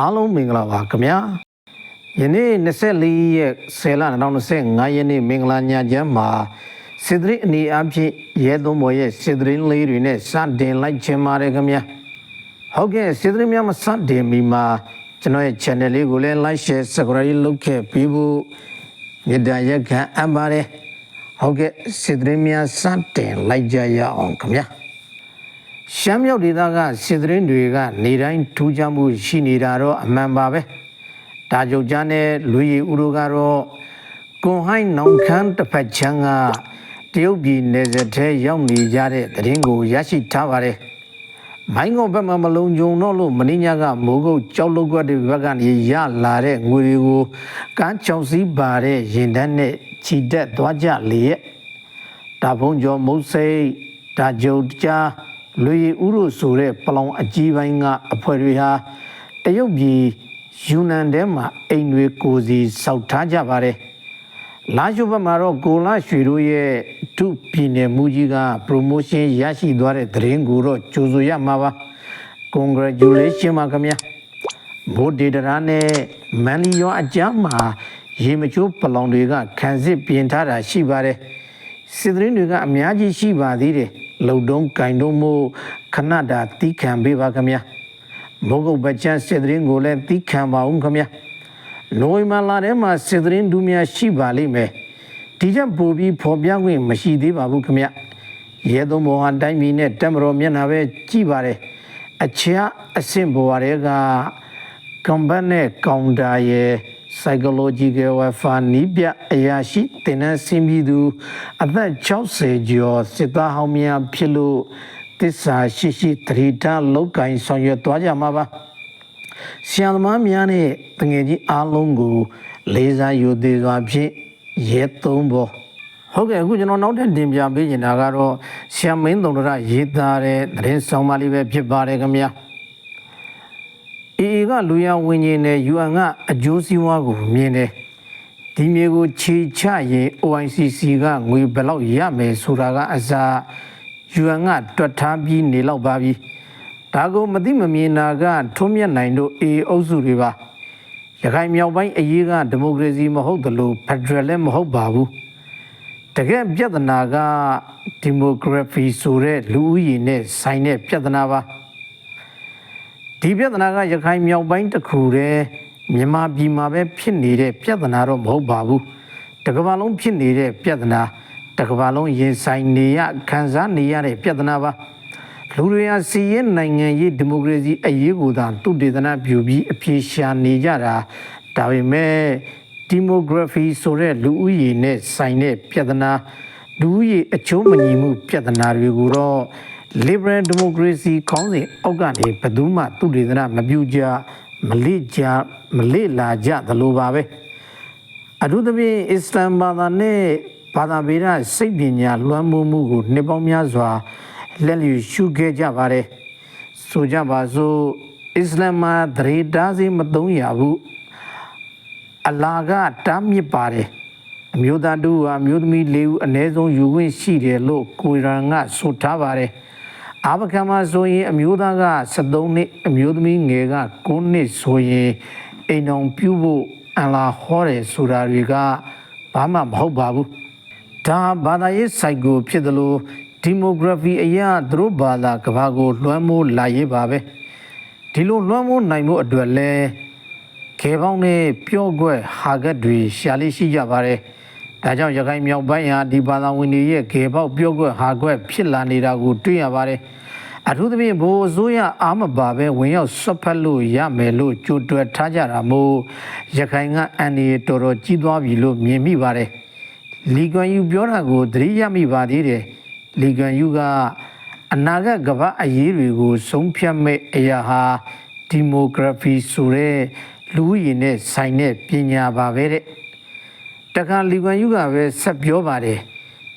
အားလုံးမင်္ဂလာပါခင်ဗျာယနေ့24ရက်10လ2025ရက်နေ့မင်္ဂလာညချမ်းမှာစစ်တရင်အနေအချင်းရဲသုံးဘော်ရဲ့စစ်တရင်လေးတွေနဲ့စတင်လိုက်ခြင်းပါတယ်ခင်ဗျာဟုတ်ကဲ့စစ်တရင်များမစတင်မီမှာကျွန်တော်ရဲ့ channel လေးကိုလည်း like share subscribe လုပ်ခဲ့ပြီးဖို့မေတ္တာရက်ခံအပ်ပါတယ်ဟုတ်ကဲ့စစ်တရင်များစတင်လိုက်ကြရအောင်ခင်ဗျာ ရှမ်းမြောက်ဒေသကစစ်သတင်းတွေကနေတိုင်းထူးခြားမှုရှိနေတာတော့အမှန်ပါပဲ။ဒါကြုတ်ကြနဲ့လူရီဥတို့ကတော့ကွန်ဟိုင်းနောင်ခမ်းတစ်ဖက်ချမ်းကတရုတ်ပြည်နယ်စပ်ထဲရောက်နေကြတဲ့သတင်းကိုရရှိထားပါတယ်။မိုင်းကုန်းဘက်မှာမလုံခြုံတော့လို့မင်းညကမိုးကုတ်ကြောက်လုတ်ကွက်တွေဘက်ကနေရလာတဲ့ငွေတွေကိုကမ်းချောင်စည်းပါတဲ့ရင်တန်းနဲ့ခြိတက်သွားကြလေရဲ့။ဒါဘုံကျော်မုတ်စိတ်ဒါကြုတ်ကြား လူရီဥရုဆိုတဲ့ပလောင်အကြီးပိုင်းကအဖွဲ့တွေဟာတရုတ်ပြည်ယူနန်ထဲမှာအိမ်တွေကိုစီစောက်ထားကြပါတယ်လာရှုဘက်မှာတော့ကိုလာရွှေတို့ရဲ့ဒုပြည်နယ်မူကြီးက promotion ရရှိသွားတဲ့သတင်းကိုတော့ကြိုဆိုရမှာပါ congratulation ပါခင်ဗျာဘိုဒေတရာနဲ့မန်လီယောအကြမ်းမှာရေမချိုးပလောင်တွေကခံစစ်ပြင်ထားတာရှိပါတယ်စစ်သတင်းတွေကအများကြီးရှိပါသေးတယ် လုံတုံးကင်တုံးမို့ခဏတာတီးခံပေးပါခင်ဗျာမုတ်ကုတ်ပချမ်းစစ်သတင်းကိုလည်းတီးခံပါဦးခင်ဗျာနိုဝင်ဘာလထဲမှာစစ်သတင်းဒူများရှိပါလိမ့်မယ်ဒီချက်ပို့ပြီးဖော်ပြခွင့်မရှိသေးပါဘူးခင်ဗျာရဲသုံးဘောဟာတိုင်းပြည်နဲ့တက်မတော်မျက်နှာပဲကြည့်ပါတယ်အချာအဆင့်ဘဝတွေက combat နဲ့ counter ရဲ့ psychological warfare နီးပြအရာရှိတင်တဲ့ဆင်းပြီးသူအသက်60ကျော်စစ်သားဟောင်းများဖြစ်လို့တစ္ဆာရှိရှိသတိထားလောက်ကင်ဆောင်ရွက်သွားကြမှာပါဆရာသမားများနဲ့တငယ်ကြီးအားလုံးကို လေးစားယူသေးစွာဖြင့်ရဲသုံးပေါ်ဟုတ်ကဲ့အခုကျွန်တော်နောက်ထပ်တင်ပြပေးနေတာကတော့ဆရာမင်းတုံတရရေးသားတဲ့သတင်းဆောင်ပါလေးပဲဖြစ်ပါတယ်ခင်ဗျာ အေအေကလူရဝင်းကြီးနဲ့ UN ကအကျိုးစီးပွားကိုမြင်တယ်ဒီမြေကိုခြေချရင် OICC ကငွေဘယ်လောက်ရမယ်ဆိုတာကအစား UN ကတွက်ထားပြီးနေလောက်ပါပြီဒါကိုမသိမမြင်တာကထွန်းမြတ်နိုင်တို့အေအုပ်စုတွေပါရခိုင်မြောက်ပိုင်းအရေးကဒီမိုကရေစီမဟုတ်သလိုဖက်ဒရယ်လည်းမဟုတ်ပါဘူးတကယ်ပြဿနာကဒီမိုကရေစီဆိုတဲ့လူဦးရေနဲ့ဆိုင်တဲ့ပြဿနာပါ ဒီပြဿနာကရခိုင်မြောက်ပိုင်းတစ်ခုတည်းမြန်မာပြည်မှာပဲဖြစ်နေတဲ့ပြဿနာတော့မဟုတ်ပါဘူးတကမ္ဘာလုံးဖြစ်နေတဲ့ပြဿနာတကမ္ဘာလုံးရင်ဆိုင်နေရခံစားနေရတဲ့ပြဿနာပါလူတွေဟာစီးရဲနိုင်ငံရေးဒီမိုကရေစီအရေးကိုသာသူတေသနာပြုပြီးအပြေရှာနေကြတာဒါပေမဲ့ဒီမိုကရေစီဆိုတဲ့လူဦးရေနဲ့ဆိုင်တဲ့ပြဿနာလူဦးရေအချိုးမညီမှုပြဿနာတွေကိုတော့ liberal democracy ခေါင်းစဉ်အောက်ကနေဘယ်သူမှသူတေသနာမပြုကြမလိကြမလိလာကြသလိုပါပဲအထူးသဖြင့်အစ္စလမ်ဘာသာနဲ့ဘာသာဗေဒစိတ်ပညာလွှမ်းမိုးမှုကိုနှစ်ပေါင်းများစွာလက်လျူရှုခဲ့ကြပါတယ်ဆိုကြပါစို့အစ္စလမ်မှာသရေတားစေမသုံးရဘူးအလာကတားမြစ်ပါတယ်အမျိုးသားတို့ဟာအမျိုးသမီး၄ဦးအ ਨੇ ဆုံးယူခွင့်ရှိတယ်လို့ကိုရန်ကဆိုထားပါတယ် အာဘခံမှာဆိုရင်အမျိုးသားက73နှစ်အမျိုးသမီးငယ်က9နှစ်ဆိုရင်အိမ်တော်ပြုဖို့အလာဟောတယ်ဆိုတာတွေကဘာမှမဟုတ်ပါဘူးဒါဘာသာရေးစိုက်ကိုဖြစ်တယ်လို့ဒီမိုဂရာဖီအရာသူတို့ဘာသာကဘာကို လွှမ်းမိုးလာရေးပါပဲဒီလိုလွှမ်းမိုးနိုင်မှုအတွက်လဲခေပေါင်းနဲ့ပျော့ကွက်ဟာကတ်တွေရှာလေးရှိကြပါတယ် ဒါကြောင့်ရခိုင်မြောက်ပိုင်းဟာဒီဘာသာဝင်တွေရဲ့ခေပေါက်ပျော့ကွက်ဟာကွက်ဖြစ်လာနေတာကိုတွေ့ရပါတယ်အထူးသဖြင့်ဘိုးအစိုးရအာမပါပဲဝင်ရောက်ဆွတ်ဖက်လို့ရမယ်လို့ကြိုတွက်ထားကြတာမို့ရခိုင်ကအန်ဒီတော်တော်ကြီးသွားပြီလို့မြင်မိပါတယ်လီကွန်ယူပြောတာကိုသတိရမိပါသေးတယ်လီကွန်ယူကအနာဂတ်ကမ္ဘာအရေးတွေကိုဆုံးဖြတ်မဲ့အရာဟာဒီမိုကရေစီဆိုတဲ့လူဦးရေနဲ့ဆိုင်တဲ့ပညာပါပဲတဲ့ တခါလီကွန်ယူကပဲဆက်ပြောပါတယ်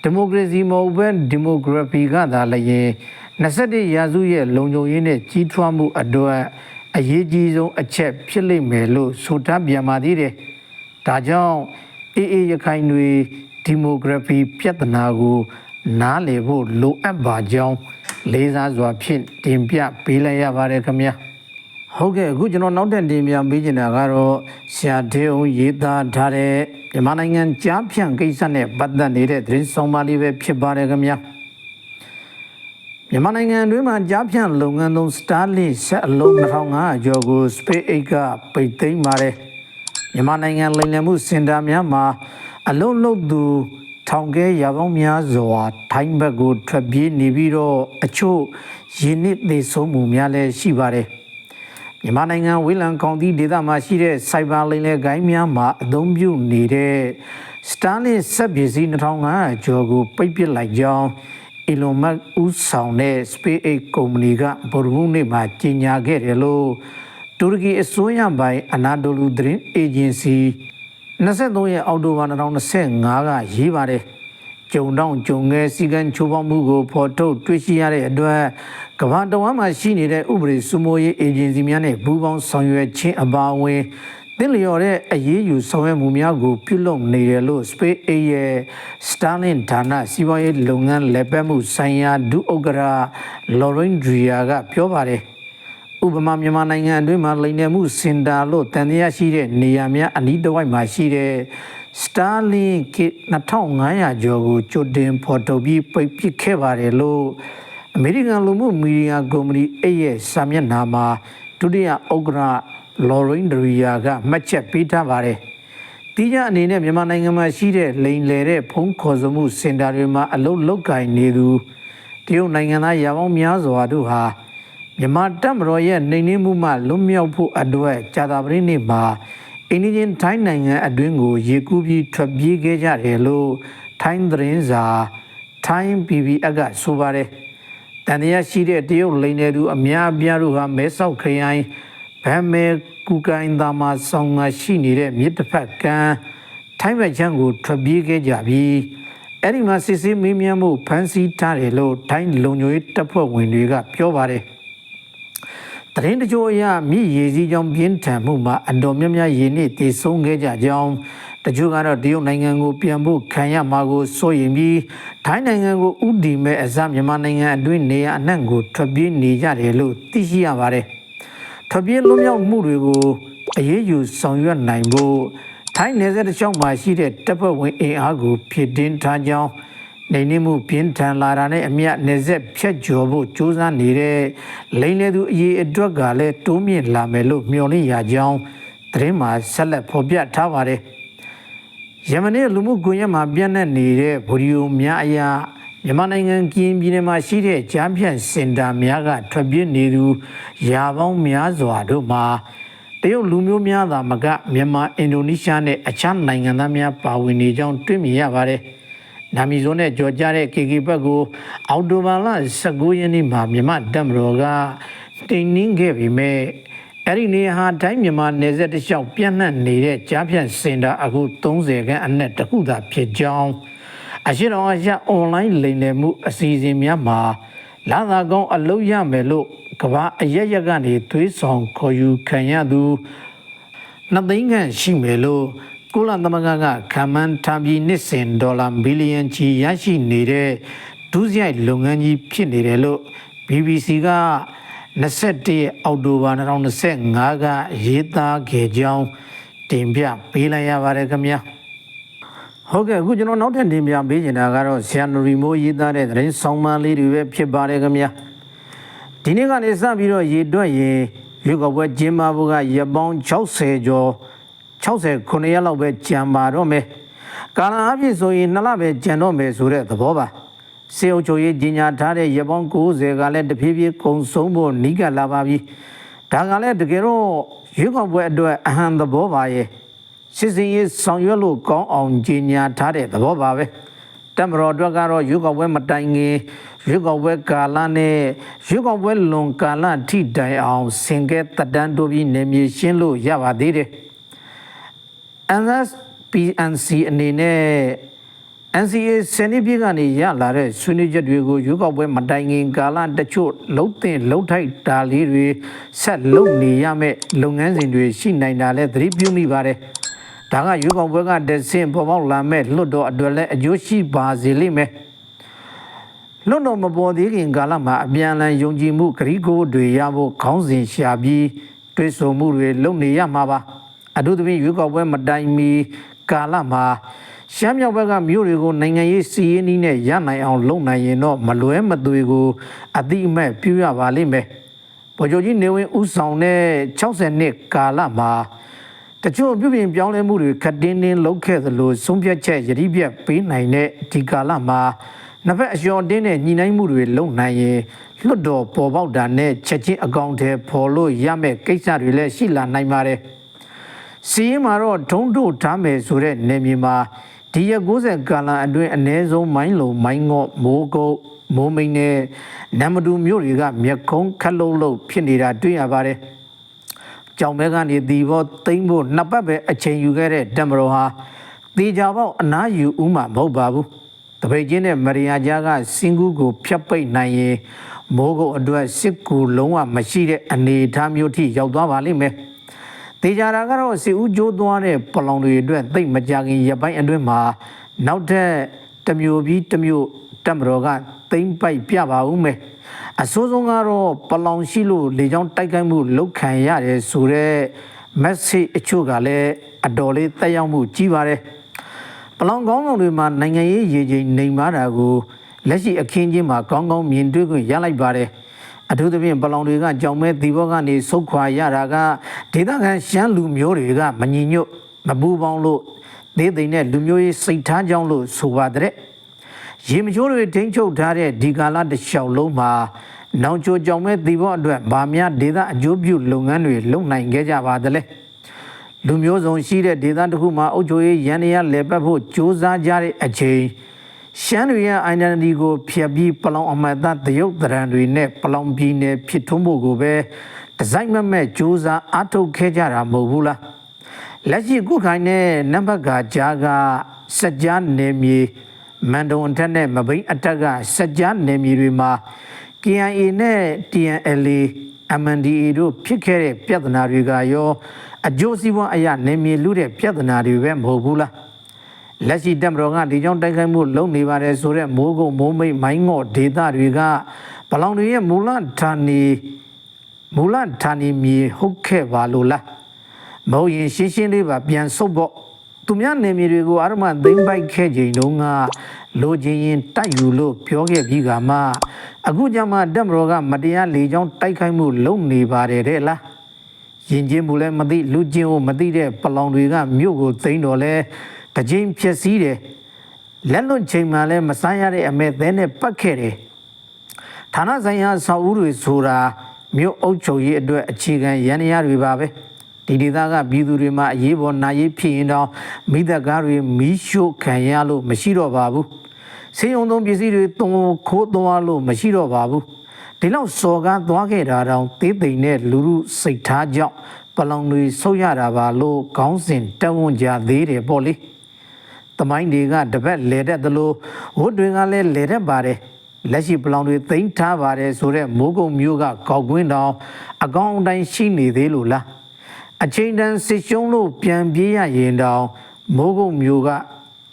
ဒီမိုကရေစီမဟုတ်ဘဲဒီမိုကရေစီကသာလည်းရင်21ရာစုရဲ့လုံခြုံရေးနဲ့ကြီးထွားမှုအတွက်အရေးကြီးဆုံးအချက်ဖြစ်လိမ့်မယ်လို့ဆိုထားပြန်ပါသေးတယ်ဒါကြောင့်အေးအေးရခိုင်တွေဒီမိုကရေစီပြဿနာကိုနားလည်ဖို့လိုအပ်ပါကြောင်းလေးစားစွာဖြင့်တင်ပြပေးလိုက်ရပါတယ်ခင်ဗျာဟုတ်ကဲ့အခုကျွန်တော်နောက်တက်တင်ပြပေးချင်တာကတော့ဆရာတေအောင်ရေးသားထားတဲ့ မြန်မာနိုင်ငံကြားဖြန့်ကိစ္စနဲ့ပတ်သက်နေတဲ့သတင်းဆောင်ပါလေးပဲဖြစ်ပါတယ်ခင်ဗျာမြန်မာနိုင်ငံအတွင်းမှာကြားဖြန့်လုပ်ငန်းသုံး Starlink ဆက်အလုံး2500ကျော်ကို SpaceX ကပိတ်သိမ်းပါတယ်မြန်မာနိုင်ငံလိမ်လည်မှုစင်တာများမှာအလုံးလုံးသူထောင်ကဲရပေါင်းများစွာထိုင်းဘက်ကိုထွက်ပြေးနေပြီးတော့အချို့ရင်းနစ်သေးဆုံးမှုများလည်းရှိပါတယ် မြန်မာနိုင်ငံဝေးလံကောင်တီဒေသမှာရှိတဲ့စိုက်ဘာလိန်လေဂိုင်းများမှာအသုံးပြုနေတဲ့ Starlink စက်ပစ္စည်း2500ကျော်ကိုပိတ်ပစ်လိုက်ကြောင်း Elon Musk ဦးဆောင်တဲ့ SpaceX ကုမ္ပဏီကဗုဒ္ဓဟူးနေ့မှာကြေညာခဲ့တယ်လို့တူရကီအစိုးရပိုင်အနာဒိုလူသတင်းအေဂျင်စီ23ရက်အောက်တိုဘာ2025ကရေးပါတယ်။ ကြုံတောင်ကြုံငယ်စီကံချိုးပေါက်မှုကိုဖော်ထုတ်တွေ့ရှိရတဲ့အတွက်ကမ္ဘာတဝန်းမှာရှိနေတဲ့ဥပဒေစုမိုးရေးအေဂျင်စီများနဲ့ပူးပေါင်းဆောင်ရွက်ခြင်းအပါအဝင်သင်လျော်တဲ့အရေးယူဆောင်ရွက်မှုများကိုပြုလုပ်နေတယ်လို့ SpaceX ရဲ့ Starlink ဌာနစီးပွားရေးလုပ်ငန်းလက်ပတ်မှုဆိုင်ရာဒုဥက္ကရာ Lauren Drea ကပြောပါတယ်။ဥပမာမြန်မာနိုင်ငံအတွင်းမှာလိမ်လည်မှုစင်တာလို့တန်တရားရှိတဲ့နေရာများအနီးတစ်ဝိုက်မှာရှိတဲ့ Starlink 2500ကျော်ကိုကြိုတင်ဖော်ထုတ်ပြီးပိတ်ပစ်ခဲ့ပါတယ်လို့အမေရိကန်လူမှုမီဒီယာကုမ္ပဏီအဲ့ရဲ့စာမျက်နှာမှာဒုတိယဥက္ကရာ Lauren Drea ကမှတ်ချက်ပေးထားပါတယ်။တီးကြအနေနဲ့မြန်မာနိုင်ငံမှာရှိတဲ့လိန်လေတဲ့ဖုံးခေါ်စမှုစင်တာတွေမှာအလုတ်လုတ်ကင်နေသူတရုတ်နိုင်ငံသားရာပေါင်းများစွာတို့ဟာမြန်မာတပ်မတော်ရဲ့နှိမ်နင်းမှုမှလွတ်မြောက်ဖို့အတွက်ကြာတာပရိနေ့မှာ အင်းဂျင်ထိုင်းနိုင်ငံအတွင်းကိုရေကူးပြီးထွက်ပြေးခဲ့ကြတယ်လို့ထိုင်းသတင်းစာထိုင်း PBS ကဆိုပါတယ်တန်တရားရှိတဲ့တရုတ်လိန်နေသူအများအပြားတို့ဟာမဲဆောက်ခရိုင်ဗမ်မဲကူကိုင်းသားမှာဆောင်းငါရှိနေတဲ့မြစ်တစ်ဖက်ကမ်းထိုင်းဘက်ချမ်းကိုထွက်ပြေးခဲ့ကြပြီးအဲ့ဒီမှာစစ်ဆေးမေးမြန်းမှုဖမ်းဆီးထားတယ်လို့ထိုင်းလုံခြုံရေးတပ်ဖွဲ့ဝင်တွေကပြောပါတယ် တရင်တကြိုအရမြည်ရည်စည်းကြောင်းပြင်းထန်မှုမှာအတော်များများရည်နစ်တည်ဆုံးခဲ့ကြကြောင်းတချို့ကတော့တရုတ်နိုင်ငံကိုပြန်ဖို့ခံရမှာကိုစိုးရင်ပြီးထိုင်းနိုင်ငံကိုဥတီမဲ့အစမြန်မာနိုင်ငံအတွင်းနေရအနှံ့ကိုထွက်ပြေးနေကြတယ်လို့သိရှိရပါတယ်။ထွက်ပြေးလွတ်မြောက်မှုတွေကိုအရေးယူဆောင်ရွက်နိုင်ဖို့ထိုင်းနယ်စပ်တစ်လျှောက်မှာရှိတဲ့တပ်ဖွဲ့ဝင်အင်အားကိုဖြစ်တင်ထားကြောင်း နေနေမှုပြင်းထန်လာတာနဲ့အမျက်နေဆက်ဖြတ်ကျော်ဖို့ကြိုးစားနေတဲ့လိန်လေသူအရေးအတွက်ကလည်းတိုးမြင့်လာမယ်လို့မျှော်လင့်ရကြောင်းသတင်းမှာဆက်လက်ဖော်ပြထားပါတယ်။ယမနေ့လူမှုကွန်ရက်မှာပြန့်နှံ့နေတဲ့ဗီဒီယိုများအရာမြန်မာနိုင်ငံကရင်ပြည်နယ်မှာရှိတဲ့ကြားဖြန့်စင်တာများကထွက်ပြေးနေသူရာပေါင်းများစွာတို့မှာတရုတ်လူမျိုးများသာမကမြန်မာအင်ဒိုနီးရှားနဲ့အခြားနိုင်ငံသားများပါဝင်နေကြောင်းတွေ့မြင်ရပါတယ်။ နာမီဇုံနဲ့ကြော်ကြတဲ့ KK ဘက်ကိုအော်တိုဘာလ19ရက်နေ့မှာမြန်မာတပ်မတော်ကတင်နှင်းခဲ့ပြီးမဲ့အဲ့ဒီနေဟာတိုင်းမြန်မာနယ်စပ်တစ်လျှောက်ပြန့်နှံ့နေတဲ့ကြားဖြန့်စင်တာအခု30ခန်းအနက်တစ်ခုသာဖြစ်ကြောင်းအရှိတော်အရအွန်လိုင်းလိမ်လည်မှုအစီအစဉ်များမှာလာသာကောင်းအလုပ်ရမယ်လို့ကဘာအရက်ရက်ကနေသွေးဆောင်ခေါ်ယူခံရသူနှစ်သိန်းခန့်ရှိမယ်လို့ ကုလသမဂ္ဂကခံမှန်းထားပြီးနှစ်စဉ်ဒေါ်လာဘီလီယံချီရရှိနေတဲ့ဒုစရိုက်လုပ်ငန်းကြီးဖြစ်နေတယ်လို့ BBC က21ရက်အောက်တိုဘာ2025ကရေးသားခဲ့ကြောင်းတင်ပြပေးလိုက်ရပါတယ်ခင်ဗျာဟုတ်ကဲ့အခုကျွန်တော်နောက်ထပ်တင်ပြပေးနေတာကတော့ဆရာနရီမိုးရေးသားတဲ့သတင်းဆောင်မလေးတွေပဲဖြစ်ပါတယ်ခင်ဗျာဒီနေ့ကနေစပြီးတော့ရေတွက်ရင်ရွေးကောက်ပွဲကျင်းပဖို့ကရပောင်း60ကျော် 69ရက်လောက်ပဲကြံပါတော့မယ်ကာလအပြည့်ဆိုရင်နှစ်လပဲကြံတော့မယ်ဆိုတဲ့သဘောပါစေအုပ်ချုပ်ရေးကြီးညာထားတဲ့ရပောင်း90ကလည်းတဖြည်းဖြည်းကုံဆုံးဖို့နီးကပ်လာပါပြီဒါကလည်းတကယ်တော့ရွေးကောက်ပွဲအတွက်အဟံသဘောပါရဲ့စစ်စင်ရေးဆောင်ရွက်လို့ကောင်းအောင်ကြီးညာထားတဲ့သဘောပါပဲတက်မတော်အတွက်ကတော့ရွေးကောက်ပွဲမတိုင်ခင်ရွေးကောက်ပွဲကာလနဲ့ရွေးကောက်ပွဲလွန်ကာလထိတိုင်အောင်ဆင်ကဲတက်တန်းတို့ပြီးနေမြေရှင်းလို့ရပါသေးတယ် NS PNC အနေနဲ့ NCA စနစ်ပြည့်ကနေရလာတဲ့ဆွေးနွေးချက်တွေကိုရွေးကောက်ပွဲမတိုင်ခင်ကာလတချို့လှုပ်တင်လှုပ်ထိုက်တာလေးတွေဆက်လုပ်နေရမယ့်လုပ်ငန်းစဉ်တွေရှိနိုင်တာလဲသတိပြုမိပါတယ်။ဒါကရွေးကောက်ပွဲကတဆင့်ပေါ်ပေါက်လာမဲ့လွတ်တော်အတွက်လည်းအကျိုးရှိပါစေလိမ့်မယ်။လွတ်တော်မပေါ်သေးခင်ကာလမှာအပြန်အလှန်ယုံကြည်မှုဂရီကိုတွေရဖို့ခေါင်းစဉ်ရှာပြီးကတွေးဆမှုတွေလုပ်နေရမှာပါ အထူးသဖြင့်ရွေးကောက်ပွဲမတိုင်မီကာလမှာရှမ်းမြောက်ဘက်ကမြို့တွေကိုနိုင်ငံရေးစီးရင်နီးနဲ့ရနိုင်အောင်လုပ်နိုင်ရင်တော့မလွဲမသွေကိုအတိအမဲ့ပြုရပါလိမ့်မယ်ဗိုလ်ချုပ်ကြီးနေဝင်ဦးဆောင်တဲ့60နှစ်ကာလမှာတချို့ပြုပြင်ပြောင်းလဲမှုတွေခက်တင်းတင်းလုပ်ခဲ့သလိုဆုံးဖြတ်ချက်ယတိပြတ်ပေးနိုင်တဲ့ဒီကာလမှာနှစ်ဖက်အလျော်တင်းတဲ့ညီနိုင်မှုတွေလုပ်နိုင်ရင်လွတ်တော်ပေါ်ပေါက်တာနဲ့ချက်ချင်းအကောင့်ထဲပေါ်လို့ရမယ့်ကိစ္စတွေလည်းရှိလာနိုင်ပါတယ်။ စီးရင်မှာတော့ဒုံတို့ထားမယ်ဆိုတဲ့နေမြေမှာဒီရ90ကာလအတွင်းအ ਨੇ ဆုံးမိုင်းလုံးမိုင်းငေါ့မိုးကုတ်မိုးမိန်နဲ့နမ်မတူမြို့တွေကမြက်ခုံးခက်လုံးလုံးဖြစ်နေတာတွေ့ရပါတယ်။ကြောင်ဘဲကနေဒီဘောသိမ့်ဖို့နှစ်ပတ်ပဲအချိန်ယူခဲ့တဲ့တမတော်ဟာတေချာပေါက်အနားယူဥမှမဟုတ်ပါဘူး။တပိတ်ချင်းနဲ့မရိယာကြားကစင်ကူးကိုဖျက်ပိတ်နိုင်ရင်မိုးကုတ်အတွက်စစ်ကူလုံးဝမရှိတဲ့အနေအထားမျိုးထိရောက်သွားပါလိမ့်မယ်။ တေချာတာကတော့စီဦးကျိုးသွားတဲ့ပလောင်တွေအတွက်သိမ့်မကြခင်ရပိုင်းအတွင်းမှာနောက်ထပ်တစ်မျိုးပြီးတစ်မျိုးတက်မတော်ကသိမ့်ပိုက်ပြပါဦးမယ်။အစိုးဆုံးကတော့ပလောင်ရှိလို့လေကြောင်းတိုက်ခိုက်မှုလုပ်ခံရတယ်ဆိုတော့ message အချို့ကလည်းအတော်လေးတက်ရောက်မှုကြီးပါတယ်။ပလောင်ကောင်းကောင်တွေမှာနိုင်ငံရေးရေချိန်နေမာတာကိုလက်ရှိအခင်းချင်းမှာကောင်းကောင်းမြင်တွေ့ခွင့်ရလိုက်ပါတယ်။ အထူးသဖြင့်ပလောင်တွေကကြောင်မဲဒီဘောကနေဆုတ်ခွာရတာကဒေသခံရှမ်းလူမျိုးတွေကမညီညွတ်မပူပေါင်းလို့ဒေသိမ့်တဲ့လူမျိုးရေးစိတ်ထားကြောင်းလို့ဆိုပါတဲ့။ရေမချိုးတွေထိန်းချုပ်ထားတဲ့ဒီကာလတစ်လျှောက်လုံးမှာနောင်ချိုကြောင်မဲ့ဒီဘောအတွက်ဗာများဒေသအကျိုးပြုလုပ်ငန်းတွေလုပ်နိုင်ခဲ့ကြပါသလဲ။လူမျိုးစုံရှိတဲ့ဒေသတစ်ခုမှာအုပ်ချုပ်ရေးရန်ရလဲပတ်ဖို့စ조사ကြတဲ့အချိန် ရှမ်းတွေရဲ့ identity ကိုဖျက်ပြီးပလောင်အမတ်သားတရုတ်တရံတွေနဲ့ပလောင်ပြည်နယ်ဖြစ်ထွန်းဖို့ကိုပဲဒီဇိုင်းမမဲ့စ조사အထုတ်ခဲ့ကြတာမဟုတ်ဘူးလားလက်ရှိကုခိုင်နဲ့နံပါတ်ကကြားကစက်ကြားနေမြေမန်တုံအထက်နဲ့မဘိန်းအထက်ကစက်ကြားနေမြေတွေမှာ KIA နဲ့ TNLA MNDA တို့ဖြစ်ခဲ့တဲ့ပြဿနာတွေကရောအကျိုးစီးပွားအရာနေမြေလူတဲ့ပြဿနာတွေပဲမဟုတ်ဘူးလား လက်ရှိတက်မတော်ကဒီကြောင့်တိုက်ခိုက်မှုလုပ်နေပါတယ်ဆိုတော့မိုးကုတ်မိုးမိတ်မိုင်းငေါ့ဒေသတွေကဘလောင်တွေရဲ့မူလဌာနီမူလဌာနီမြေဟုတ်ခဲ့ပါလို့လားမဟုတ်ရင်ရှင်းရှင်းလေးပါပြန်ဆုတ်ဖို့သူများနေမြေတွေကိုအာရမသိမ့်ပိုက်ခဲ့ချိန်တုန်းကလိုချင်ရင်တိုက်ယူလို့ပြောခဲ့ပြီးကမှအခုကျမှတက်မတော်ကမတရားလေကြောင်းတိုက်ခိုက်မှုလုပ်နေပါတယ်တဲ့လားရင်ချင်းမှုလည်းမသိလူချင်းကိုမသိတဲ့ပလောင်တွေကမြို့ကိုသိမ်းတော်လဲ တကြိမ်ဖြစ်စည်းတယ်လက်လွတ်ချိန်မှလည်းမစားရတဲ့အမဲသဲနဲ့ပတ်ခဲ့တယ်ဌာနဆိုင်ရာဆောက်ဦးတွေဆိုတာမြို့အုပ်ချုပ်ရေးအတွက်အခြေခံရန်ရတွေပါပဲဒီဒေသကပြည်သူတွေမှာအရေးပေါ်နာရေးဖြစ်ရင်တော့မိသက်ကားတွေမီးရှို့ခံရလို့မရှိတော့ပါဘူးစေယုံသုံးပစ္စည်းတွေတုံခိုးသွားလို့မရှိတော့ပါဘူးဒီလောက်စော်ကားသွားခဲ့တာတောင်သေးသိမ့်တဲ့လူလူစိတ်ထားကြောင့်ပလောင်တွေဆုတ်ရတာပါလို့ခေါင်းစဉ်တက်ဝန်းကြသေးတယ်ပေါ့လေ တမိုင်းတွေကတပတ်လဲတဲ့သလိုဝတ်တွေကလည်းလဲတဲ့ပါတယ်လက်ရှိပလောင်တွေသိမ့်ထားပါတယ်ဆိုတော့မိုးကုံမျိုးကကောက်ကွင်းတောင်အကောင်းအတိုင်းရှိနေသေးလို့လားအချိန်တန်စစ်ရှုံးလို့ပြန်ပြေးရရင်တောင်မိုးကုတ်မျိုးက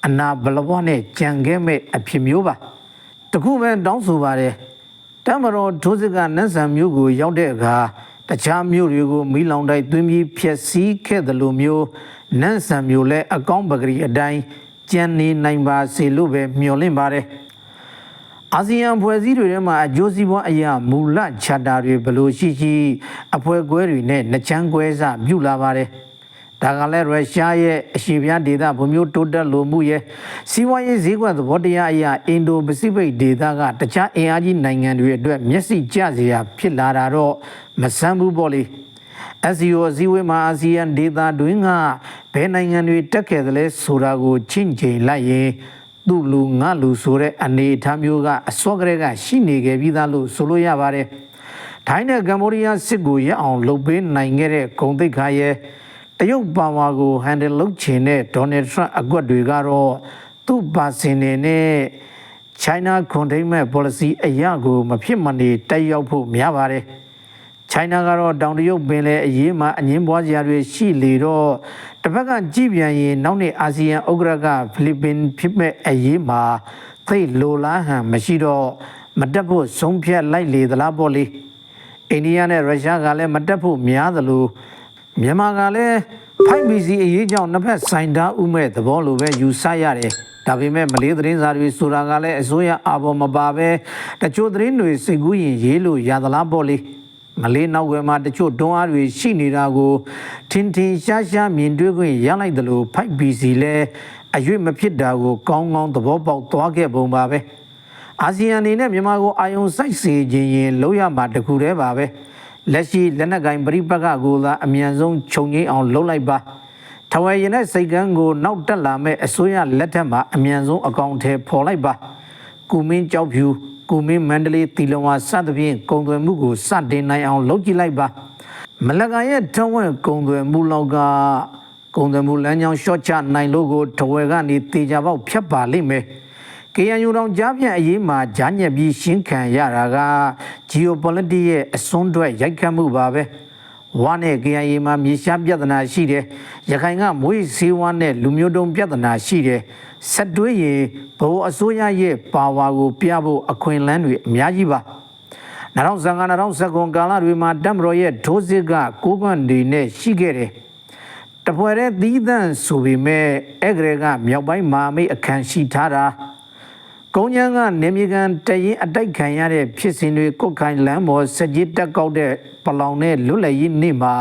အနာဘလဘွားနဲ့ကြံခဲ့မဲ့အဖြစ်မျိုးပါတခုပဲတောင်းဆိုပါတယ်တမတော်ဒုစကနတ်ဆံမျိုးကိုရောက်တဲ့အခါတခြားမျိုးတွေကိုမီးလောင်တိုက်သွင်းပြီးဖျက်ဆီးခဲ့တယ်လို့မျိုးနတ်ဆံမျိုးလည်းအကောင်းပဂရီအတိုင်း ကြံနေနိုင်ပါစေလို့ပဲမျှော်လင့်ပါတယ်အာဆီယံဖွဲ့စည်းတွေထဲမှာအကျိုးစီးပွားအရာမူလချာတာတွေဘလို့ရှိရှိအဖွဲ့ကွဲတွေနဲ့နှချမ်းကွဲစပြုလာပါတယ်။ဒါကလည်းရုရှားရဲ့အရှေ့ပြားဒေသဗမျိုးတိုးတက်လိုမှုရဲ့စီးပွားရေးဈေးကွက်သဘောတရားအရာအင်ဒိုပစိဖိတ်ဒေသကတခြားအင်အားကြီးနိုင်ငံတွေအတွက်မျက်စိကျစရာဖြစ်လာတာတော့မဆန်းဘူးပေါ့လေ။ SEO အစည်းအဝေးမှာအာဆီယံဒေသတွင်းကဘယ်နိုင်ငံတွေတက်ခဲ့သလဲဆိုတာကိုချင့်ချိန်လိုက်ရင်သူ့လူငါလူဆိုတဲ့အနေအထားမျိုးကအစောကလေးကရှိနေခဲ့ပြီးသားလို့ဆိုလို့ရပါတယ်။ထိုင်းနဲ့ကမ္ဘောဒီးယားစစ်ကိုရအောင်လုပ်ပေးနိုင်ခဲ့တဲ့ဂုံတိတ်ခါရဲ့တရုတ်ပါဝါကိုဟန်ဒယ်လုပ်ချင်တဲ့ဒေါ်နယ်ထရန့်အကွက်တွေကတော့သူ့ပါစင်နေနဲ့ China Containment Policy အရာကိုမဖြစ်မနေတက်ရောက်ဖို့များပါတယ်။ China ကတော့တောင်တရုတ်ပင်လယ်အရေးမှာအငင်းပွားစရာတွေရှိလေတော့တစ်ဖက်ကကြည်ပြန်ရင်နောက်နေ့အာဆီယံဥက္ကဋ္ဌကဖိလစ်ပင်ဖြစ်မဲ့အရေးမှာသိလိုလားဟန်မရှိတော့မတက်ဖို့ဆုံးဖြတ်လိုက်လေသလားပေါ့လေအိန္ဒိယနဲ့ရုရှားကလည်းမတက်ဖို့များသလိုမြန်မာကလည်း 5BC အရေးကြောင့်နှစ်ဖက်ဆိုင်တာဥမဲ့သဘောလိုပဲယူဆရတယ်ဒါပေမဲ့မလေးသတင်းစာတွေဆိုတာကလည်းအစိုးရအာဘော်မပါပဲတချို့သတင်းတွေစိတ်ကူးရင်ရေးလို့ရသလားပေါ့လေ မလေးနောက်ွယ်မှာတချို့တွန်းအားတွေရှိနေတာကိုထင်ထင်ရှားရှားမြင်တွေ့ခွင့်ရလိုက်တယ်လို့ 5BC လဲအရွေ့မဖြစ်တာကိုကောင်းကောင်းသဘောပေါက်သွားခဲ့ပုံပါပဲအာဆီယံအနေနဲ့မြန်မာကိုအာယုံစိုက်စေခြင်းရင်လို့ရမှာတခုတည်းပါပဲလက်ရှိလက်နက်ကင်ပရိပက္ခကိုသာအမြန်ဆုံးခြုံငိမ့်အောင်လုပ်လိုက်ပါထဝယ်ရင်တဲ့စိတ်ကန်းကိုနောက်တက်လာမဲ့အစိုးရလက်ထက်မှာအမြန်ဆုံးအကောင့်ထဲပေါ်လိုက်ပါကုမင်းကြောက်ဖြူ ကုမင်းမန္တလေးတီလဝါစသဖြင့်ကုံသွယ်မှုကိုစတင်နိုင်အောင်လုပ်ကြည့်လိုက်ပါမလကရဲ့ထုံးဝဲကုံသွယ်မှုလောက်ကကုံသွယ်မှုလမ်းကြောင်းရှော့ချနိုင်လို့ကိုထဝယ်ကနေတေချာပေါက်ဖြတ်ပါလိမ့်မယ် KNU တောင်ကြားပြန့်အရေးမှာဂျာညက်ပြီးရှင်းခံရတာက geopolitics ရဲ့အစွန်းအတွက်ရိုက်ခတ်မှုပါပဲ ဝါနဲ့ KNU မှာမြေရှားပြဿနာရှိတယ်ရခိုင်ကမွေးစေးဝါနဲ့လူမျိုးတုံးပြဿနာရှိတယ်ဆက်တွဲရင်ဘဝအစိုးရရဲ့ပါဝါကို ပြဖို့အခွင့်အလမ်းတွေအများကြီးပါ2015-2019ကာလတွေမှာတက်မတော်ရဲ့ဒိုးစစ်ကကိုးကွန့်တွေနဲ့ရှိခဲ့တယ်တပွဲတဲ့သီးသန့်ဆိုပေမဲ့အဲ့ကလေးကမြောက်ပိုင်းမာမိတ်အခမ်းရှိထားတာ ကုန်းချမ်းကနေမြေကန်တရင်အတိုက်ခံရတဲ့ဖြစ်စဉ်တွေကုတ်ခိုင်လမ်းပေါ်စကြီးတက်ကောက်တဲ့ပလောင်နဲ့လွတ်လပ်ရေးနေ့မှာ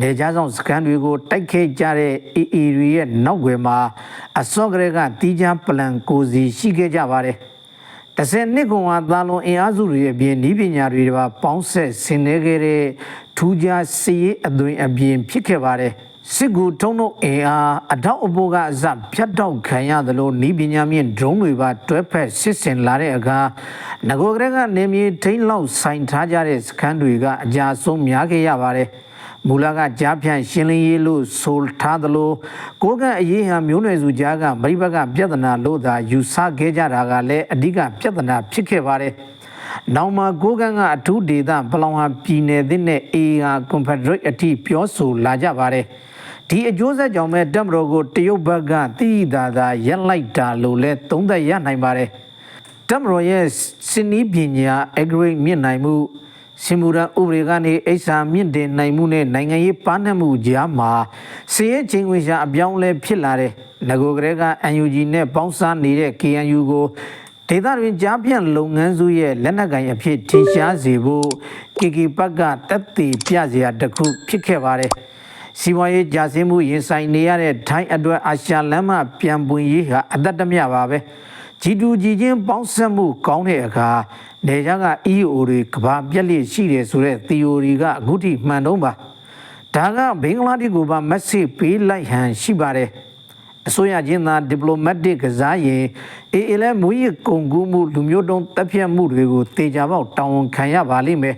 နေကြားဆောင်စကန်တွေကိုတိုက်ခဲကြတဲ့အေအေတွေရဲ့နောက်ွယ်မှာအစောကလေးကတီးချမ်းပလန်ကိုစီရှိခဲ့ကြပါတယ်။တစ်ဆယ်နှစ်ကောင်ကသာလွန်အင်အားစုတွေအပြင်ဤပညာတွေပါပေါင်းဆက်ဆင်နေခဲ့တဲ့ထူးခြားစီရေးအသွင်အပြင်ဖြစ်ခဲ့ပါတယ်။ စစ်ကူထုံးတို့အင်အားအထောက်အပိုးကအစဖြတ်တောက်ခံရသလိုဤပညာမြင့်ဒရုန်းတွေပါတွဲဖက်စစ်ဆင်လာတဲ့အခါငကိုကလေးကနေမြေထိန်းလောက်ဆိုင်ထားကြတဲ့စခန်းတွေကအကြဆုံးများခဲ့ရပါတယ်မူလကကြားဖြန့်ရှင်းလင်းရေးလို့ဆိုထားသလိုကိုကအရေးဟာမျိုးနွယ်စုကြားကမိဘကပြဿနာလို့သာယူဆခဲ့ကြတာကလည်းအဓိကပြဿနာဖြစ်ခဲ့ပါတယ်။နောက်မှာကိုကန်းကအထူးဒေသပလောင်ဟာပြည်နယ်သစ်နဲ့ AA ဟာ Confederate အထိပြောဆိုလာကြပါတယ်။ ဒီအကျိုးဆက်ကြောင့်ပဲတက်မတော်ကိုတရုတ်ဘက်ကတိသာသာရက်လိုက်တာလို့လဲသုံးသပ်ရနိုင်ပါတယ်တက်မတော်ရဲ့စင်နီးပညာအဂရိတ်မြင့်နိုင်မှုစင်မူရန်ဥပဒေကနေအိဆာမြင့်တင်နိုင်မှုနဲ့နိုင်ငံရေးပန်းနှံ့မှုကြားမှာစီရေးချင်းဝင်ရှာအပြောင်းလဲဖြစ်လာတဲ့ငကိုကလေးက UNG နဲ့ပေါင်းစားနေတဲ့ KNU ကိုဒေသတွင်ကြားပြန့်လုပ်ငန်းစုရဲ့လက်နက်ကင်အဖြစ်ထင်ရှားစေဖို့ KK ဘက်ကတက်တည်ပြစရာတစ်ခုဖြစ်ခဲ့ပါတယ်။ စီးပွားရေးကြာဆင်းမှုရင်ဆိုင်နေရတဲ့ထိုင်းအတွက်အာရှလမ်းမပြန်ပွင့်ရေးဟာအသက်တမျှပါပဲဂျီတူဂျီချင်းပေါင်းစပ်မှုကောင်းတဲ့အခါနေကြက EO တွေကဘာပြက်လက်ရှိတယ်ဆိုတဲ့ theory ကအခုထိမှန်တော့ပါဒါကဘင်္ဂလားဒေ့ရှ်ကိုပါ message ပေးလိုက်ဟန်ရှိပါတယ်အစိုးရချင်းသာ diplomatic ကစားရင်အေးအေးလဲမူရကုန်ကူးမှုလူမျိုးတုံးတပ်ဖြတ်မှုတွေကိုတေချာပေါက်တောင်းဝန်ခံရပါလိမ့်မယ်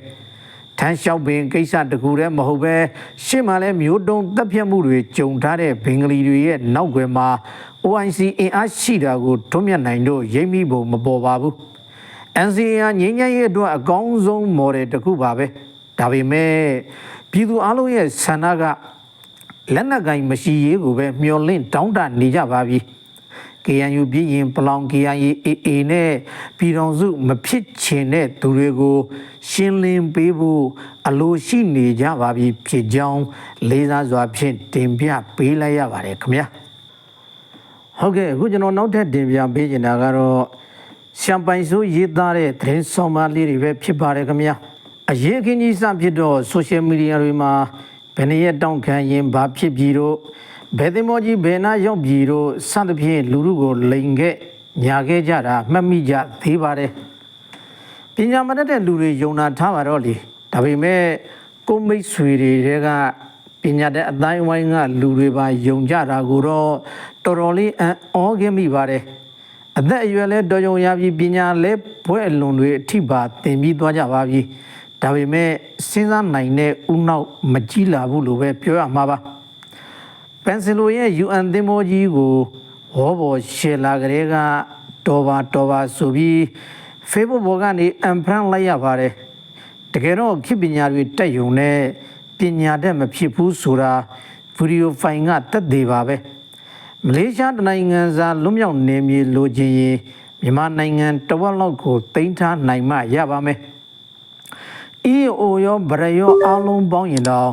ထမ်းလျှောက်ပင်ကိစ္စတကူတည်းမဟုတ်ပဲရှေ့မှာလည်းမျိုးတုံးတပ်ဖြတ်မှုတွေကြုံထားတဲ့ဘင်္ဂလီတွေရဲ့နောက်ွယ်မှာ OIC အင်အားရှိတာကိုထွန်းမြတ်နိုင်တို့ရိပ်မိဖို့မပေါ်ပါဘူး NCA ငင်းညံ့ရဲ့အတွက်အကောင်းဆုံး model တစ်ခုပါပဲဒါပေမဲ့ပြည်သူအလုံးရဲ့ဆန္ဒကလက်နက်ကင်မရှိရေးကိုပဲမျှော်လင့်တောင်းတနေကြပါပြီ KNU ပြည်ရင်ပလောင် KNA AA နဲ့ပြည်တော်စုမဖြစ်ချင်တဲ့သူတွေကို ရှင်းလင်းပေးဖို့အလိုရှိနေကြပါပြီဖြစ်ကြောင်းလေးစားစွာဖြင့်တင်ပြပေးလိုက်ရပါတယ်ခင်ဗျာဟုတ်ကဲ့အခုကျွန်တော်နောက်ထပ်တင်ပြပေးချင်တာကတော့ရှမ်ပိုင်ဆိုးရေးသားတဲ့သတင်းဆောင်မလေးတွေပဲဖြစ်ပါတယ်ခင်ဗျာအရေးအခင်းကြီးစဖြစ်တော့ social media တွေမှာဘယ်နည်းတောင်းခံရင်ဘာဖြစ်ပြီးတော့ ဘယ်သင်္ဘောကြီးဘယ်နာရောက်ပြီတို့စသဖြင့်လူလူကိုလိန်ခဲ့ညာခဲ့ကြတာမှတ်မိကြသေးပါတယ်ပညာမတတ်တဲ့လူတွေယုံနာထားပါတော့လေဒါပေမဲ့ကိုမိတ်ဆွေတွေကပညာတဲ့အတိုင်းဝိုင်းကလူတွေပါယုံကြတာကိုတော့တော်တော်လေးအံ့ဩခဲ့မိပါတယ်အသက်အရွယ်လဲတော်ရုံရပြီပညာလဲဘွဲ့အလွန်တွေအထိပါသင်ပြီးသွားကြပါပြီဒါပေမဲ့စဉ်းစားနိုင်တဲ့ဥနောက်မကြီးလာဘူးလို့ပဲပြောရမှာပါ ပန်ဆင်လိုရဲ့ UN သင်္ဘောကြီးကိုဟောပေါ်ရှယ်လာကလေးကတော်ပါတော်ပါဆိုပြီး Facebook ပေါ်ကနေအန်ဖရန်လိုက်ရပါတယ်တကယ်တော့ခေပညာတွေတက်ယုံနဲ့ပညာတတ်မဖြစ်ဘူးဆိုတာဗီဒီယိုဖိုင်ကတက်သေးပါပဲမလေးရှားတနိုင်ငံစာလွတ်မြောက်နေမြေလိုချင်ရင်မြန်မာနိုင်ငံတဝက်လောက်ကိုတင်ထားနိုင်မှရပါမယ်တ EO ရောဗရရောအားလုံးပေါင်းရင်တော့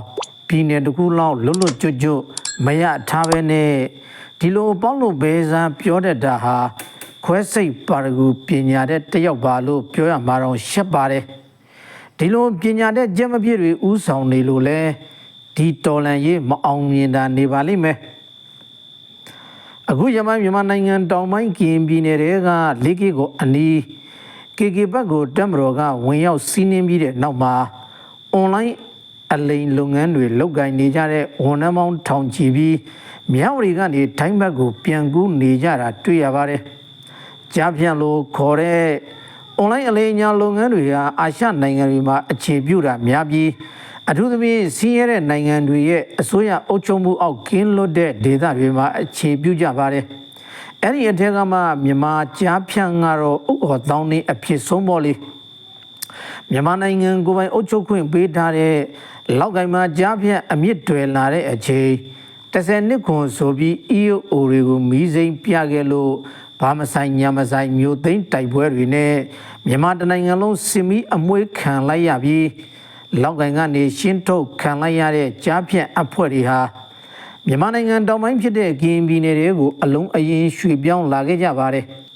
ပြည်နယ်တစ်ခုလောက်လွတ်လွတ်ကျွတ်ကျွတ် မရထားပဲနဲ့ဒီလိုပေါင်းလို့ဘဲစားပြောတတ်တာဟာခွဲစိတ်ပါရဂူပညာတဲ့တယောက်ပါလို့ပြောရမှာတော့ရှက်ပါတယ်ဒီလိုပညာတဲ့ကြက်မပြည့်တွေဥဆောင်နေလို့လဲဒီတော်လန်ရေးမအောင်မြင်တာနေပါလိမ့်မယ်အခုရမိုင်းမြန်မာနိုင်ငံတောင်ပိုင်းကရင်ပြည်နယ်တွေကလေးကီကိုအနီး KK ဘက်ကိုတက်မတော်ကဝင်ရောက်စီးနင်းပြီးတဲ့နောက်မှာအွန်လိုင်း အလိန်လုပ်ငန်းတွေလုပ်ကိုင်နေကြတဲ့ဝန်ထမ်းပေါင်းထောင်ချီပြီးမြောက်ရီကနေထိုင်းဘက်ကိုပြန်ကူးနေကြတာတွေ့ရပါတယ်။ကြားဖြန့်လို့ခေါ်တဲ့အွန်လိုင်းအလိန်ညာလုပ်ငန်းတွေကအာရှနိုင်ငံတွေမှာအခြေပြုတာများပြီးအထူးသဖြင့်စီးရဲတဲ့နိုင်ငံတွေရဲ့အစိုးရအုပ်ချုပ်မှုအောက်ကင်းလွတ်တဲ့ဒေသတွေမှာအခြေပြုကြပါတယ်။အဲ့ဒီအထက်ကမှမြန်မာကြားဖြန့်ကတော့ဥက္ကဋ္ဌတောင်းနေအဖြစ်ဆုံးပေါ့လေ မြန်မာနိုင်ငံကိုယ်ပိုင်အုပ်ချုပ်ခွင့်ပေးထားတဲ့လောက်ကိုင်မှာကြားဖြန့်အမြင့်တွယ်လာတဲ့အချိန်30နှစ်ခွန်ဆိုပြီး EO တွေကိုမီးစိမ်းပြခဲ့လို့ဘာမဆိုင်ညာမဆိုင်မျိုးသိမ်းတိုက်ပွဲတွေနဲ့မြန်မာတနိုင်ငံလုံးစင်မီအမွေးခံလိုက်ရပြီးလောက်ကိုင်ကနေရှင်းထုတ်ခံလိုက်ရတဲ့ကြားဖြန့်အဖွဲ့တွေဟာမြန်မာနိုင်ငံတောင်ပိုင်းဖြစ်တဲ့ကရင်ပြည်နယ်တွေကိုအလုံးအရင်ရွှေ့ပြောင်းလာခဲ့ကြပါတယ်။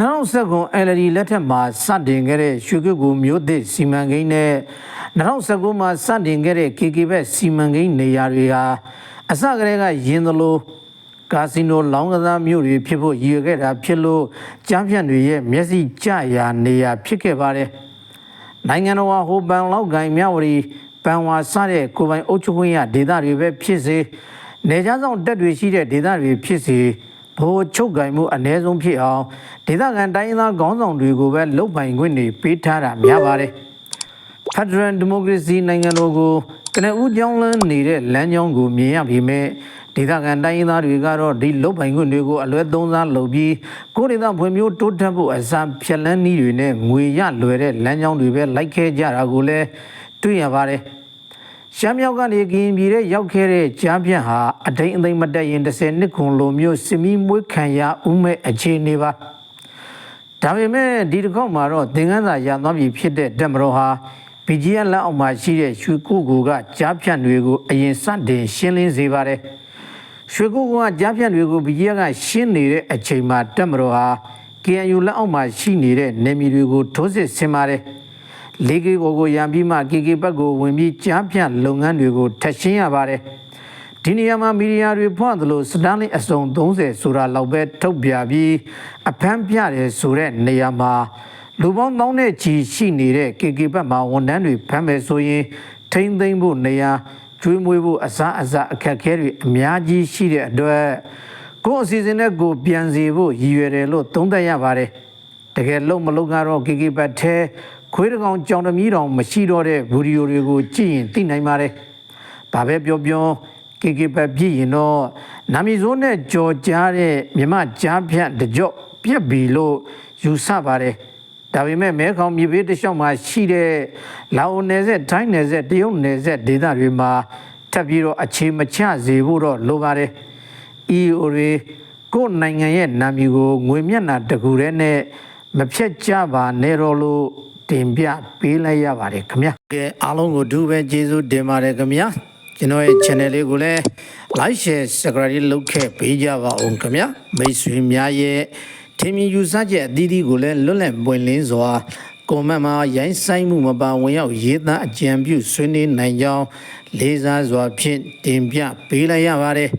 နောက်ဆက်ကွန် LD လက်ထက်မှာစတင်ခဲ့တဲ့ရွှေကုတ်ကူမြို့သစ်စီမံကိန်းနဲ့2019မှာစတင်ခဲ့တဲ့ KK ဘက်စီမံကိန်းနေရာတွေဟာအစကတည်းကရင်းသလိုကာစီနိုလောင်းကစားမြို့တွေဖြစ်ဖို့ရည်ရွယ်ခဲ့တာဖြစ်လို့ကြမ်းဖြန့်တွေရဲ့မျက်စိကျရာနေရာဖြစ်ခဲ့ပါတယ်။နိုင်ငံတော်ဟာဟိုပန်လောက်ကိုင်မြဝတီပန်ဝါစတဲ့ကိုယ်ပိုင်အုပ်ချုပ်ခွင့်ရဒေသတွေပဲဖြစ်စေနေကြဆောင်တက်တွေရှိတဲ့ဒေသတွေဖြစ်စေ ဘိုးချုပ်ကင်မှုအ ਨੇ ဆုံးဖြစ်အောင်ဒေသခံတိုင်းရင်းသားခေါင်းဆောင်တွေကိုပဲလုတ်ပိုင်ခွင့်တွေပေးထားတာများပါတယ်ဖက်ဒရယ်ဒီမိုကရေစီနိုင်ငံတော်ကိုကနဦးကြောင်းလန်းနေတဲ့လမ်းကြောင်းကိုမြင်ရပြီမဲ့ဒေသခံတိုင်းရင်းသားတွေကတော့ဒီလုတ်ပိုင်ခွင့်တွေကိုအလွဲသုံးစားလုပ်ပြီးကိုယ်ဒေသဖွံ့ဖြိုးတိုးတက်ဖို့အစာဖြက်လန်းနည်းတွေနဲ့ငွေရလွယ်တဲ့လမ်းကြောင်းတွေပဲလိုက်ခဲ့ကြတာကိုလည်းတွေ့ရပါတယ် ရှမ်းမြောက်ကနေကရင်ပြည်ရဲ့ရောက်ခဲ့တဲ့ကြားပြန့်ဟာအထိန်အသိမ်းမတက်ရင်30နှစ်ခွန်လိုမျိုးစမီမွေးခံရဥမဲ့အခြေအနေပါဒါပေမဲ့ဒီတစ်ခေါက်မှာတော့သင်္ကန်းစာရသွားပြီဖြစ်တဲ့တက်မတော်ဟာ BGN လက်အောက်မှာရှိတဲ့ရွှေကုကူကကြားဖြန့်တွေကိုအရင်စတင်ရှင်းလင်းစေပါတယ်ရွှေကုကူကကြားဖြန့်တွေကို BGN ကရှင်းနေတဲ့အချိန်မှာတက်မတော်ဟာ KNU လက်အောက်မှာရှိနေတဲ့နေမီတွေကိုထိုးစစ်ဆင်ပါတယ် လေးကေကိုကိုရံပြီးမှ KK ဘက်ကိုဝင်ပြီးကြားဖြန့်လုပ်ငန်းတွေကိုထပ်ရှင်းရပါတယ်ဒီနေရာမှာမီဒီယာတွေဖွင့်သလိုစတန်လင်းအစုံ30ဆိုတာလောက်ပဲထုတ်ပြပြီးအဖမ်းပြတယ်ဆိုတဲ့နေရာမှာလူပေါင်းတောင်းတဲ့ချီရှိနေတဲ့ KK ဘက်မှာဝန်ထမ်းတွေဖမ်းမယ်ဆိုရင် ထိမ့်သိမ့်ဖို့နေရာကျွေးမွေးဖို့အစားအစာအခက်အခဲတွေအများကြီးရှိတဲ့အတွက်ကိုယ့်အစီအစဉ်နဲ့ကိုယ်ပြန်စီဖို့ရည်ရွယ်တယ်လို့သုံးသပ်ရပါတယ်တကယ်လို့မလို့ကတော့ KK ဘက်ထဲ ခွေးတကောင်ကြောင်တမီးတောင်မရှိတော့တဲ့ဗီဒီယိုတွေကိုကြည့်ရင်သိနိုင်ပါတယ်။ဒါပဲပြောပြော KK ဘက်ပြည်ရင်တော့နာမည်စိုးနဲ့ကြော်ကြားတဲ့မြမကြားဖြန့်တကြော့ပြက်ပြီလို့ယူဆပါတယ်။ဒါပေမဲ့မဲခေါင်မြေပေးတစ်လျှောက်မှာရှိတဲ့လာအိုနယ်ဆက်ထိုင်းနယ်ဆက်တရုတ်နယ်ဆက်ဒေသတွေမှာထပ်ပြီးတော့အခြေမချစေဖို့တော့လိုပါတယ်။ EO တွေကိုယ်နိုင်ငံရဲ့နာမည်ကိုငွေမျက်နှာတကူတဲ့နဲ့မဖြတ်ကြပါနဲ့တော့လို့ တင်ပြပေးလိုက်ရပါတယ်ခင်ဗျာကဲအားလုံးကိုဒုပဲကျေးဇူးတင်ပါတယ်ခင်ဗျာကျွန်တော်ရဲ့ channel လေးကိုလည်း like share subscribe လုပ်ခဲ့ပေးကြပါဦးခင်ဗျာမိတ်ဆွေများရဲ့ထင်မြင်ယူဆချက်အသီးသီးကိုလည်းလွတ်လပ်ပွင့်လင်းစွာကွန်မန့်မှာရိုင်းဆိုင်မှုမပါဝင်ရောက်ရေးသားအကြံပြုဆွေးနွေးနိုင်ကြောင်းလေးစားစွာဖြင့်တင်ပြပေးလိုက်ရပါတယ်